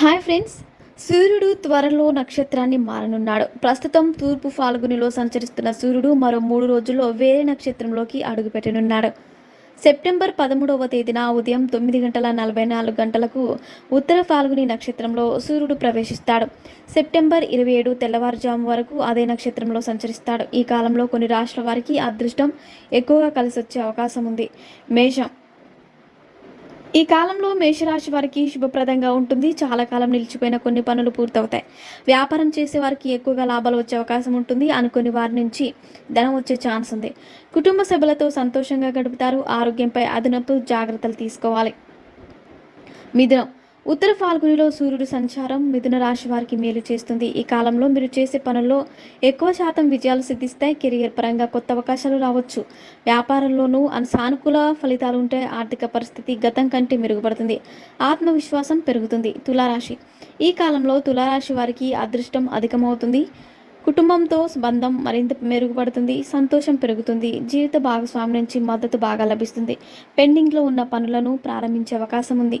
Hi friends. సూర్యుడు త్వరలో నక్షత్రాన్ని మారనున్నాడు. ప్రస్తుతం తూర్పు ఫాల్గునిలో సంచరిస్తున్న సూర్యుడు మరో మూడు రోజుల్లో వేరే నక్షత్రంలోకి అడుగుపెట్టనున్నాడు. సెప్టెంబర్ పదమూడవ తేదీన ఉదయం తొమ్మిది గంటల నలభై నాలుగు గంటలకు ఉత్తర ఫాల్గుని నక్షత్రంలో సూర్యుడు ప్రవేశిస్తాడు. సెప్టెంబర్ ఇరవై ఏడు తెల్లవారుజాము వరకు అదే నక్షత్రంలో సంచరిస్తాడు. ఈ కాలంలో కొన్ని రాష్ట్రాల వారికి అదృష్టం ఎక్కువగా కలిసి వచ్చే అవకాశం ఉంది. మేషం ఈ కాలంలో మేషరాశి వారికి శుభప్రదంగా ఉంటుంది. చాలా కాలం నిలిచిపోయిన కొన్ని పనులు పూర్తవుతాయి. వ్యాపారం చేసే వారికి ఎక్కువగా లాభాలు వచ్చే అవకాశం ఉంటుంది. అనుకుని వారి నుంచి ధనం వచ్చే ఛాన్స్ ఉంది. కుటుంబ సభ్యులతో సంతోషంగా గడుపుతారు. ఆరోగ్యంపై అదనపు జాగ్రత్తలు తీసుకోవాలి. మిథునం ఉత్తర ఫాల్గునిలో సూర్యుడు సంచారం మిథున రాశి వారికి మేలు చేస్తుంది. ఈ కాలంలో మీరు చేసే పనుల్లో ఎక్కువ శాతం విజయాలు సిద్ధిస్తాయి. కెరియర్ పరంగా కొత్త అవకాశాలు రావచ్చు. వ్యాపారంలోనూ సానుకూల ఫలితాలు ఉంటే ఆర్థిక పరిస్థితి గతం కంటే మెరుగుపడుతుంది. ఆత్మవిశ్వాసం పెరుగుతుంది. తులారాశి. ఈ కాలంలో తులారాశి వారికి అదృష్టం అధికమవుతుంది. కుటుంబంతో బంధం మరింత మెరుగుపడుతుంది. సంతోషం పెరుగుతుంది. జీవిత భాగస్వామి నుంచి మద్దతు బాగా లభిస్తుంది. పెండింగ్లో ఉన్న పనులను ప్రారంభించే అవకాశం ఉంది.